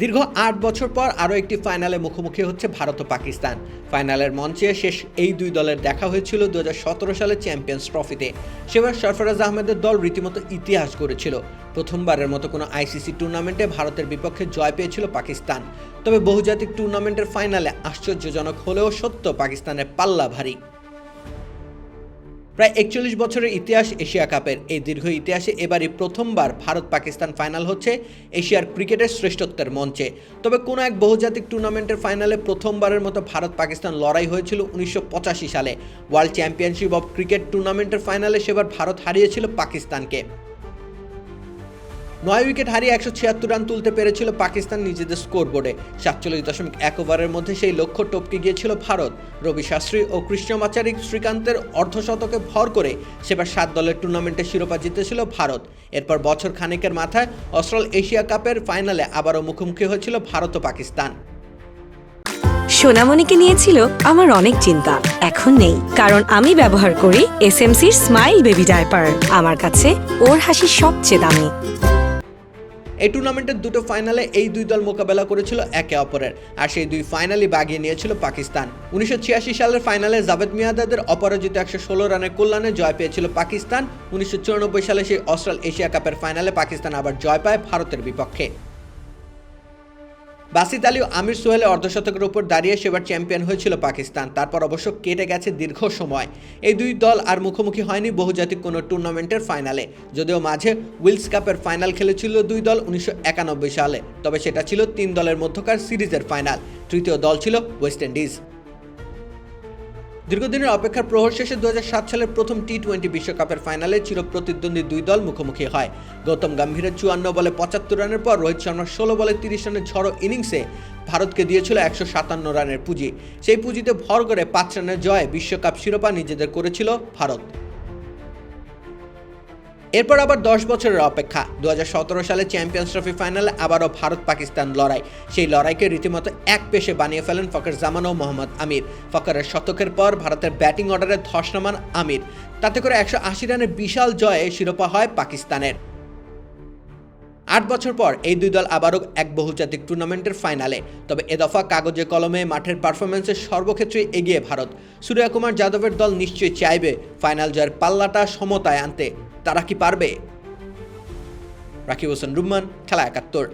দীর্ঘ আট বছর পর আরও একটি ফাইনালে মুখোমুখি হচ্ছে ভারত ও পাকিস্তান। ফাইনালের মঞ্চে শেষ এই দুই দলের দেখা হয়েছিল দু সালে চ্যাম্পিয়ন্স ট্রফিতে। সেবার সরফরাজ আহমেদের দল রীতিমতো ইতিহাস গড়েছিল। প্রথমবারের মতো কোনো আইসিসি টুর্নামেন্টে ভারতের বিপক্ষে জয় পেয়েছিল পাকিস্তান। তবে বহুজাতিক টুর্নামেন্টের ফাইনালে আশ্চর্যজনক হলেও সত্য পাকিস্তানের পাল্লা ভারী প্রায় একচল্লিশ বছরের ইতিহাস এশিয়া কাপের। এই দীর্ঘ ইতিহাসে এবারই প্রথমবার ভারত পাকিস্তান ফাইনাল হচ্ছে এশিয়ার ক্রিকেটের শ্রেষ্ঠত্বের মঞ্চে। তবে কোনো এক বহুজাতিক টুর্নামেন্টের ফাইনালে প্রথমবারের মতো ভারত পাকিস্তান লড়াই হয়েছিল উনিশশো পঁচাশি সালে। ওয়ার্ল্ড চ্যাম্পিয়নশিপ অফ ক্রিকেট টুর্নামেন্টের ফাইনালে সেবার ভারত হারিয়েছিল পাকিস্তানকে। নয় উইকেট হারিয়ে একশো ছিয়াত্তর রান তুলতে পেরেছিল পাকিস্তান নিজেদের স্কোর বোর্ডে সাতচল্লিশ দশমিক এক ওভারের মধ্যে সেই লক্ষ্য টপকে গিয়েছিল ভারত। রবি শাস্ত্রী ও কৃষ্ণমাচারী শ্রীকান্তের অর্ধশতকে ভর করে সেবার সাত দলের টুর্নামেন্টে শিরোপা জিতেছিল ভারত। এরপর বছর খানেকের মাথায় অস্ট্রাল এশিয়া কাপের ফাইনালে আবারও মুখোমুখি হয়েছিল ভারত ও পাকিস্তান। সোনামণিকে নিয়েছিল আমার অনেক চিন্তা। এখন নেই। কারণ আমি ব্যবহার করি এসএমসির স্মাইল বেবি ডায়পার। আমার কাছে ওর হাসি সবচেয়ে দামি। এই টুর্নামেন্টের দুটো ফাইনালে এই দুই দল মোকাবেলা করেছিল একে অপরের, আর সেই দুই ফাইনালই বাগিয়ে নিয়েছিল পাকিস্তান। উনিশশো ছিয়াশি সালের ফাইনালে জাভেদ মিয়াদাদের অপরাজিত একশো ষোলো রানের কল্যাণে জয় পেয়েছিল পাকিস্তান। উনিশশো চুরানব্বই সালে সেই অস্ট্রাল এশিয়া কাপের ফাইনালে পাকিস্তান আবার জয় পায় ভারতের বিপক্ষে। বাসিত আলী আমির সোহেলের অর্ধশতকের উপর দাঁড়িয়ে সেবার চ্যাম্পিয়ন হয়েছিল পাকিস্তান। তারপর অবশ্য কেটে গেছে দীর্ঘ সময়। এই দুই দল আর মুখোমুখি হয়নি বহুজাতিক কোনো টুর্নামেন্টের ফাইনালে। যদিও মাঝে উইলস কাপের ফাইনাল খেলেছিল দুই দল উনিশশো একানব্বই সালে। তবে সেটা ছিল তিন দলের মধ্যকার সিরিজের ফাইনাল। তৃতীয় দল ছিল ওয়েস্ট ইন্ডিজ। দীর্ঘদিনের অপেক্ষার প্রহর শেষে দু হাজার সাত সালের প্রথম টি টোয়েন্টি বিশ্বকাপের ফাইনালে চিরপ্রতিদ্বন্দ্বী দুই দল মুখোমুখি হয়। গৌতম গম্ভীরের চুয়ান্ন বলে পঁচাত্তর রানের পর রোহিত শর্মার ষোলো বলে তিরিশ রানের ঝড়ো ইনিংসে ভারতকে দিয়েছিল একশো সাতান্ন রানের পুঁজি। সেই পুঁজিতে ভর করে পাঁচ রানের জয়ে বিশ্বকাপ শিরোপা নিজেদের করেছিল ভারত। এরপর আবার দশ বছরের অপেক্ষা। দু হাজার সতেরো সালে চ্যাম্পিয়ন্স ট্রফি ফাইনালে আবারও ভারত পাকিস্তান লড়াই। সেই লড়াইকে রীতিমতো এক পেশে বানিয়ে ফেলেন ফকর জামান ও মোহাম্মদ আমির। ফকরের শতকের পর ভারতের ব্যাটিং অর্ডারে ধস নামান আমির। তাতে করে একশো আশি রানের বিশাল জয়ে শিরোপা হয় পাকিস্তানের। আট বছর পর এই দুই দল আবারও এক বহুজাতিক টুর্নামেন্টের ফাইনালে। তবে এ দফা কাগজে কলমে মাঠের পারফরমেন্সের সর্বক্ষেত্রে এগিয়ে ভারত। সূর্যকুমার যাদবের দল নিশ্চয়ই চাইবে ফাইনাল জয়ের পাল্লাটা সমতায় আনতে। তারা কি পারবে? রাকিব হোসেন রুম্মান খেলা একাত্তর।